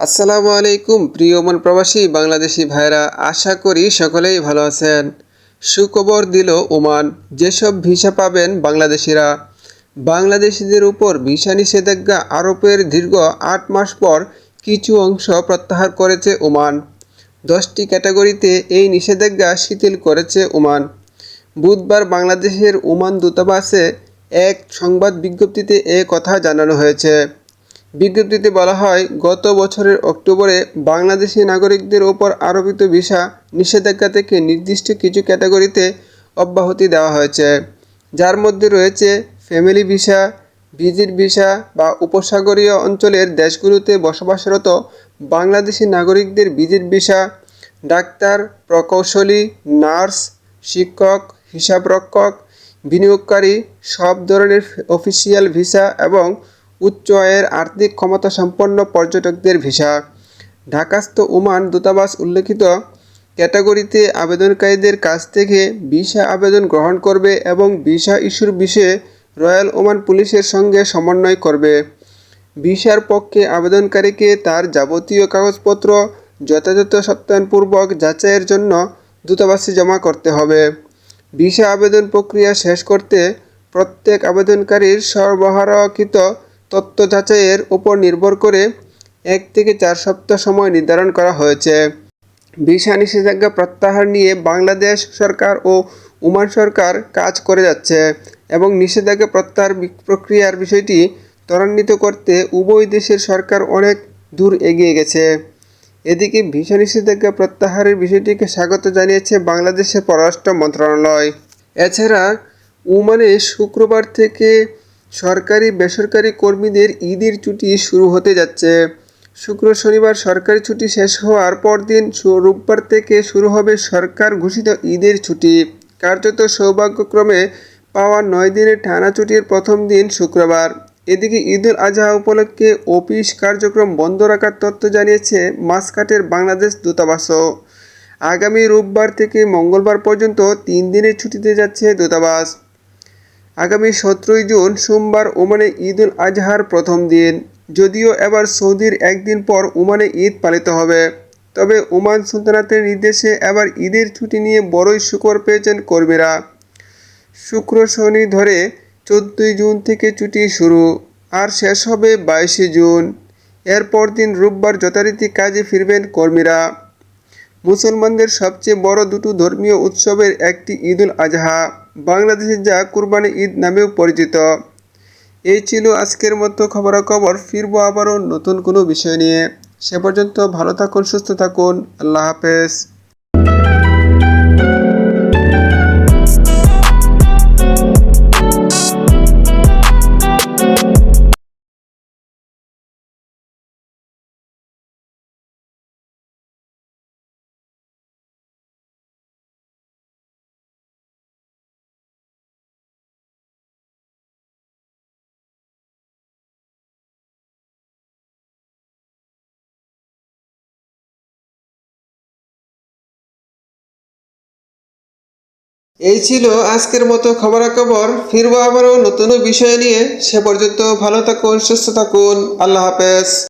আসসালামু আলাইকুম, প্রিয় মন প্রবাসী, বাংলাদেশি ভাইরা আশা করি সকলেই ভালো আছেন। সুখবর দিল ওমান, যেসব ভিসা পাবেন বাংলাদেশিরা। বাংলাদেশিদের উপর ভিসা নিষেধাজ্ঞা আরোপের দীর্ঘ আট মাস পর কিছু অংশ প্রত্যাহার করেছে ওমান। দশটি ক্যাটাগরিতে এই নিষেধাজ্ঞা শিথিল করেছে ওমান। বুধবার বাংলাদেশের ওমান দূতাবাসে এক সংবাদ বিজ্ঞপ্তিতে এ কথা জানানো হয়েছে। বিজ্ঞপ্তিতে বলা হয়, গত বছরের অক্টোবরে বাংলাদেশি নাগরিকদের ওপর আরোপিত ভিসা নিষেধাজ্ঞা থেকে নির্দিষ্ট কিছু ক্যাটাগরিতে অব্যাহতি দেওয়া হয়েছে। যার মধ্যে রয়েছে ফ্যামিলি ভিসা, ভিজিট ভিসা বা উপসাগরীয় অঞ্চলের দেশগুলোতে বসবাসরত বাংলাদেশি নাগরিকদের ভিজিট ভিসা, ডাক্তার, প্রকৌশলী, নার্স, শিক্ষক, হিসাবরক্ষক, বিনিয়োগকারী, সব ধরনের অফিসিয়াল ভিসা এবং উচ্চ আয়ের আর্থিক ক্ষমতা সম্পন্ন পর্যটকদের ভিসা। ঢাকাস্থ ওমান দূতাবাস উল্লেখিত, ক্যাটাগরিতে আবেদনকারীদের কাছ থেকে ভিসা আবেদন গ্রহণ করবে এবং ভিসা ইস্যুর বিষয়ে রয়্যাল ওমান পুলিশের সঙ্গে সমন্বয় করবে। ভিসার পক্ষে আবেদনকারীকে তার যাবতীয় কাগজপত্র, যথাযথ সত্যায়নপূর্বক যাচাইয়ের জন্য দূতাবাসে জমা করতে হবে। ভিসা আবেদন প্রক্রিয়া শেষ করতে প্রত্যেক আবেদনকারীর সরবরাহকৃত তথ্য যাচাইয়ের উপর নির্ভর করে এক থেকে চার সপ্তাহ সময় নির্ধারণ করা হয়েছে। ভিসা নিষেধাজ্ঞা প্রত্যাহার নিয়ে বাংলাদেশ সরকার ও ওমান সরকার কাজ করে যাচ্ছে এবং নিষেধাজ্ঞা প্রত্যাহার প্রক্রিয়ার বিষয়টি ত্বরান্বিত করতে উভয় দেশের সরকার অনেক দূর এগিয়ে গেছে। এদিকে ভিসা নিষেধাজ্ঞা প্রত্যাহারের বিষয়টিকে স্বাগত জানিয়েছে বাংলাদেশের পররাষ্ট্র মন্ত্রণালয়। এছাড়া উমানে শুক্রবার থেকে সরকারি বেসরকারি কর্মীদের ঈদের ছুটি শুরু হতে যাচ্ছে। শুক্র শনিবার সরকারি ছুটি শেষ হওয়ার পরদিন রোববার থেকে শুরু হবে সরকার ঘোষিত ঈদের ছুটি। কার্যত সৌভাগ্যক্রমে পাওয়া নয় দিনের টানা ছুটির প্রথম দিন শুক্রবার। এদিকে ঈদুল আজহা উপলক্ষে অফিস কার্যক্রম বন্ধ রাখার তথ্য জানিয়েছে মাসকাটের বাংলাদেশ দূতাবাসও। আগামী রোববার থেকে মঙ্গলবার পর্যন্ত তিন দিনের ছুটিতে যাচ্ছে দূতাবাস। আগামী সতেরোই জুন সোমবার ওমানে ঈদ উল আজহার প্রথম দিন। যদিও এবার সৌদির একদিন পর ওমানে ঈদ পালিত হবে। তবে ওমান সুলতানাতের নির্দেশে এবার ঈদের ছুটি নিয়ে বড়ই শুকর পেয়েছেন কর্মীরা। শুক্র শনি ধরে চোদ্দই জুন থেকে ছুটি শুরু, আর শেষ হবে বাইশে জুন। এরপর দিন রোববার যথারীতি কাজে ফিরবেন কর্মীরা। মুসলমানদের সবচেয়ে বড় দুটো ধর্মীয় উৎসবের একটি ঈদুল আজহা, বাংলাদেশে যা কুরবানি ঈদ নামেও পরিচিত। এই ছিল আজকের মতো খবরাখবর। ফিরবো আবারও নতুন কোনো বিষয় নিয়ে। সে পর্যন্ত ভালো থাকুন, সুস্থ থাকুন। আল্লাহ হাফেজ। এই ছিল আজকের মতো খবরাখবর। ফিরবো আবারও নতুন বিষয় নিয়ে। সে পর্যন্ত ভালো থাকুন, সুস্থ থাকুন। আল্লাহ হাফেজ।